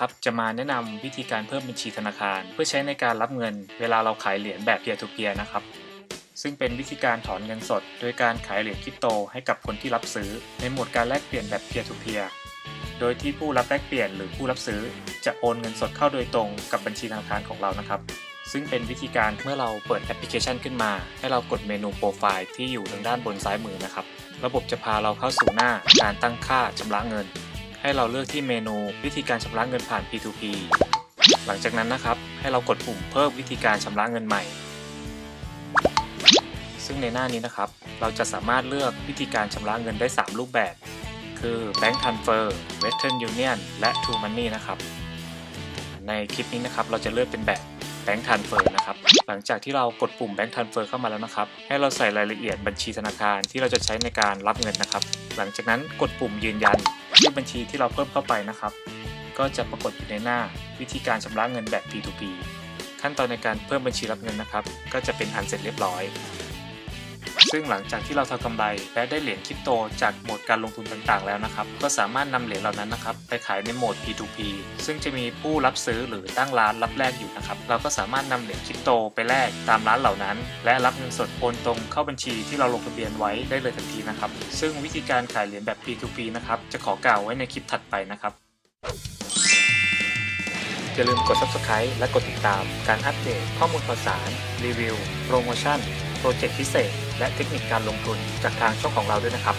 ครับจะมาแนะนำวิธีการเพิ่มบัญชีธนาคาร เพื่อใช้ในการรับเงิน เวลาเราขายเหรียญแบบ peer to peer นะครับ ซึ่งเป็นวิธีการถอนเงินสด โดยการขายเหรียญคริปโตให้กับคนที่รับซื้อ ในหมวดการแลกเปลี่ยนแบบ peer to peer โดยที่ผู้รับแลกเปลี่ยนหรือผู้รับซื้อ จะโอนเงินสดเข้าโดยตรงกับบัญชีธนาคารของเรานะครับ ซึ่งเป็นวิธีการเมื่อเราเปิดแอปพลิเคชันขึ้นมา ให้เรากดเมนูโปรไฟล์ที่อยู่ทางด้านบนซ้ายมือนะครับ ระบบจะพาเราเข้าสู่หน้าการตั้งค่าชำระเงิน ให้เราเลือกที่เมนูวิธีการชำระเงินผ่าน P2P หลังจากนั้นนะครับ ให้เรากดปุ่มเพิ่มวิธีการชำระเงินใหม่ ซึ่งในหน้านี้นะครับ เราจะสามารถเลือกวิธีการชำระเงินได้ 3 รูปแบบ คือ Bank Transfer Western Union และ True Money นะครับ ในคลิปนี้นะครับ เราจะเลือกเป็นแบบ Bank Transfer นะครับ หลังจากที่เรากดปุ่ม Bank Transfer เข้ามาแล้วนะครับ ให้เราใส่รายละเอียดบัญชีธนาคารที่เราจะใช้ในการรับเงินนะครับ หลังจากนั้นกดปุ่มยืนยัน ชื่อบัญชีที่เราเพิ่มเข้าไปนะครับ ก็จะปรากฏอยู่ในหน้าวิธีการชำระเงินแบบ P2P ขั้นตอนในการเพิ่มบัญชีรับเงินนะครับ ก็จะเป็นอันเสร็จเรียบร้อย ซึ่งหลังจากที่เราทำกำไร และได้เหรียญคริปโตจากโหมดการลงทุนต่างๆ แล้วนะครับ ก็สามารถนำเหรียญเหล่านั้นนะครับไปขายในโหมด P2P ซึ่งจะมีผู้รับซื้อหรือตั้งร้านรับแลกอยู่นะครับ เราก็สามารถนำเหรียญคริปโตไปแลกตามร้านเหล่านั้น และรับเงินสดโอนตรงเข้าบัญชีที่เราลงทะเบียนไว้ได้เลยทันทีนะครับ ซึ่งวิธีการขายเหรียญแบบ P2P นะครับ จะขอกล่าวไว้ในคลิปถัดไปนะครับอย่าลืมกด subscribe และกดติดตามการอัปเดตข้อมูลข่าวสาร รีวิว โปรโมชั่น โปรเจกต์พิเศษ และเทคนิคการลงทุนจากทางช่องของเราด้วยนะครับ